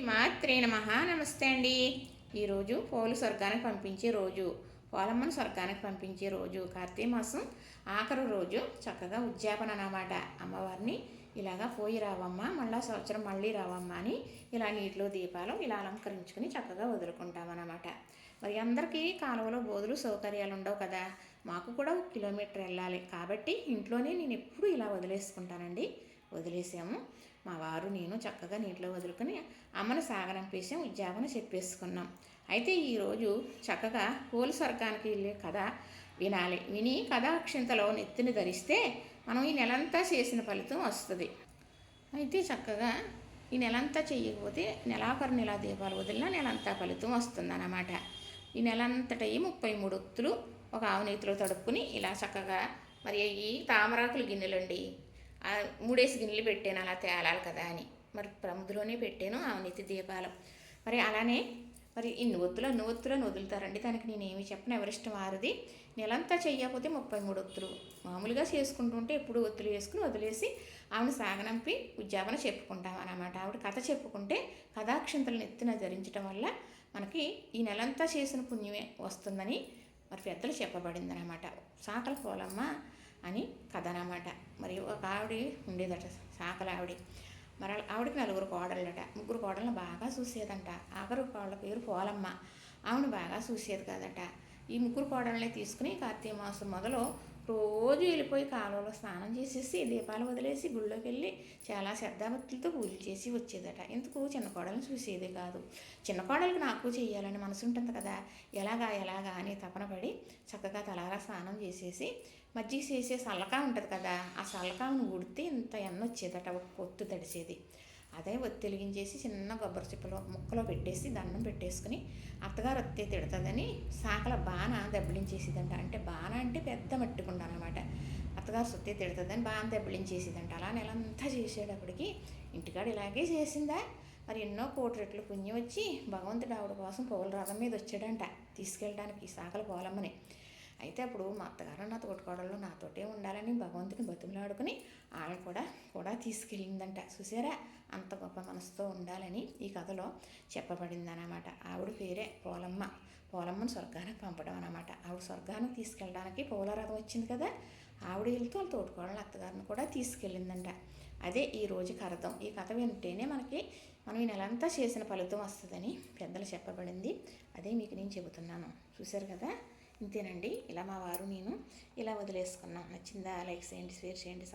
మాత్రే నమ. నమస్తే అండి. ఈరోజు పోలు స్వర్గానికి పంపించే రోజు పోలమ్మను స్వర్గానికి పంపించే రోజు కార్తీక మాసం ఆఖరు రోజు చక్కగా ఉద్యాపన అన్నమాట. అమ్మవారిని ఇలాగా పోయి రావమ్మ మళ్ళా సంవత్సరం మళ్ళీ రావమ్మ అని ఇలా నీటిలో దీపాలు ఇలా అలంకరించుకుని చక్కగా వదులుకుంటామన్నమాట. మరి అందరికీ కాలువలో బోధులు సౌకర్యాలు ఉండవు కదా. మాకు కూడా ఒక కిలోమీటర్ వెళ్ళాలి. కాబట్టి ఇంట్లోనే నేను ఎప్పుడు ఇలా వదిలేసుకుంటానండి. వదిలేసాము. మా వారు నేను చక్కగా నీటిలో వదులుకొని అమ్మను సాగనంపేసాం ఉద్యోగం చెప్పేసుకున్నాం. అయితే ఈరోజు చక్కగా పోలు స్వర్గానికి వెళ్ళే కథ వినాలి. విని కథాక్షింతలో నెత్తిని ధరిస్తే మనం ఈ నెలంతా చేసిన ఫలితం వస్తుంది. అయితే చక్కగా ఈ నెలంతా చేయకపోతే నెలాఖరు నెల దీపాలు వదిలినా నెలంతా ఫలితం వస్తుందన్నమాట. ఈ నెలంతటయి ముప్పై మూడు ఒత్తులు ఒక ఆవునేతిలో తడుపుకుని ఇలా చక్కగా మరి ఈ తామరాకులు గిన్నెలండి మూడేసి గిన్నెలు పెట్టాను అలా తేలాలి కదా అని. మరి ప్రముద్లోనే పెట్టాను అవినీతి దీపాలు. మరి అలానే మరి ఇన్ని ఒత్తులు అన్ని ఒత్తులను వదులుతారండి. దానికి నేనేమి చెప్పను ఎవరిష్టం వారిది. నెలంతా చెయ్యకపోతే ముప్పై మూడు ఒత్తులు. మామూలుగా చేసుకుంటుంటే ఎప్పుడు ఒత్తులు వేసుకుని వదిలేసి ఆవిడ సాగనంపి ఉద్యాపన చెప్పుకుంటాం అన్నమాట. ఆవిడ కథ చెప్పుకుంటే కథాక్షంతలను ఎత్తున ధరించడం వల్ల మనకి ఈ నెలంతా చేసిన పుణ్యమే వస్తుందని మరి పెద్దలు చెప్పబడింది అనమాట సాకల పోలమ్మ అని కథ అనమాట మరి ఒక ఆవిడ ఉండేదట సాకల ఆవిడ. మరి ఆవిడకి నలుగురు కోడళ్ళట. ముగ్గురు కోడలను బాగా చూసేదంట. ఆఖరు కోడల పేరు పోలమ్మ. ఆవిడ బాగా చూసేది కదట. ఈ ముగ్గురు కోడళ్ళని తీసుకుని కార్తీక మాసం మొదలు రోజు వెళ్ళిపోయి కాలువలో స్నానం చేసేసి దీపాలు వదిలేసి గుళ్ళోకి వెళ్ళి చాలా శ్రద్ధాభక్తులతో పూజలు చేసి వచ్చేదట. ఎందుకు? చిన్న కోడలను చూసేది కాదు. చిన్న కోడలకు నాకు చేయాలని మనసు ఉంటుంది కదా. ఎలాగా ఎలాగా అని తపన పడి చక్కగా తలారా స్నానం చేసేసి మజ్జిగ చేసే సల్లకా ఉంటుంది కదా. ఆ సల్లకాను ఉడితే ఇంత ఎన్న వచ్చేదట ఒక పొత్తు తడిసేది. అదే ఒత్తిలిగించేసి చిన్న కొబ్బరి చిప్పలో ముక్కలో పెట్టేసి దండం పెట్టేసుకుని అత్తగారు ఒత్తి తిడుతుందని సాకల బాణ దెబ్బలించేసిదంట. అంటే బాణ అంటే పెద్ద మట్టికుండా అత్తగారు సొత్తే తిడుతుందని బాణ దెబ్బలించేసిదంట. అలా నెలంతా చేసేటప్పటికి ఇంటికాడ ఇలాగే చేసిందా? మరి ఎన్నో కోటి రెట్లు పుణ్యం వచ్చి భగవంతుడు ఆవిడ కోసం పూల రథం మీద వచ్చాడంట తీసుకెళ్ళడానికి సాకల పోలమ్మని. అయితే అప్పుడు మా అత్తగారు నా తోటికోడళ్ళు నాతోటే ఉండాలని భగవంతుని బతుములాడుకుని ఆవిడ కూడా కూడా తీసుకెళ్ళిందంట. చూసారా? అంత గొప్ప మనసుతో ఉండాలని ఈ కథలో చెప్పబడింది అనమాట ఆవిడ పేరే పోలమ్మ. పోలమ్మను స్వర్గానికి పంపడం అనమాట ఆవిడ స్వర్గానికి తీసుకెళ్ళడానికి పోలరథం వచ్చింది కదా? ఆవిడ వెళ్తూ వాళ్ళ తోడుకోవడం అత్తగారిని కూడా తీసుకెళ్ళిందంట. అదే ఈ రోజుకి అర్థం ఈ కథ వింటేనే మనకి మనం ఈ నెలంతా చేసిన ఫలితం వస్తుందని పెద్దలు చెప్పబడింది. అదే మీకు నేను చెబుతున్నాను. చూశారు కదా? ఇంతేనండి. ఇలా మా వారు నేను ఇలా వదిలేసుకున్నాం. నచ్చిందా? లైక్ చేయండి షేర్ చేయండి